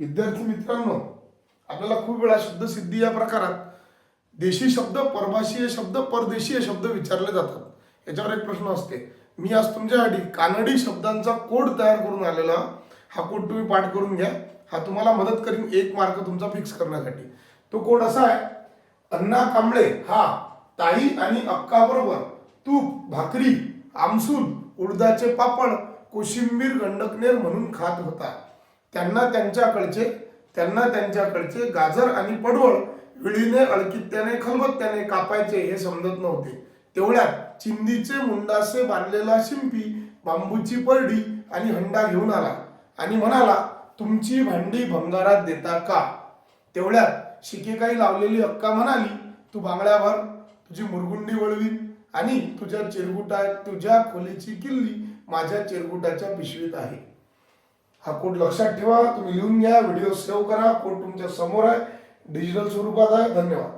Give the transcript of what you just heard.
विद्यार्थी मित्रांनो आपल्याला खूप वेळा शब्दसिद्धी या प्रकारात देशी शब्द परभाषीय शब्द परदेशीय शब्द विचारले जातात. याच्यावर एक प्रश्न असते. मी आज तुमच्यासाठी कानडी शब्दांचा कोड तयार करून आलेला. हा कोड तुम्ही पाठ करून घ्या. हा तुम्हाला मदत करीन एक मार्क तुमचा फिक्स करण्यासाठी. तो कोड असा आहे अण्णा कांबळे हा ताई आणि अक्का बरोबर तूप भाकरी आमसूल उडदाचे पापड कोशिंबीर गंडकनेर म्हणून खात होता. त्यांना त्यांच्याकडचे त्यांना त्यांच्याकडचे गाजर आणि पडवळ विळीने अळकित्याने खलबत्त्याने कापायचे हे समजत नव्हते. तेवढ्यात चिंदीचे मुंडासे बांधलेला शिंपी बांबूची परडी आणि हंडा घेऊन आला आणि म्हणाला तुमची भांडी भंगारात देता का? तेवढ्यात शिकेकाई लावलेली अक्का म्हणाली तू बांगड्याभर तुझी मुरगुंडी वळवी आणि तुझ्या चिरगुटा तुझ्या खोलीची किल्ली माझ्या चिरगुटाच्या पिशवीत आहे. हा कोड लक्षात ठेवा तुम्ही लिहून घ्या व्हिडिओ सेव्ह करा कोड तुमच्यासमोर आहे डिजिटल स्वरूपात आहे. धन्यवाद.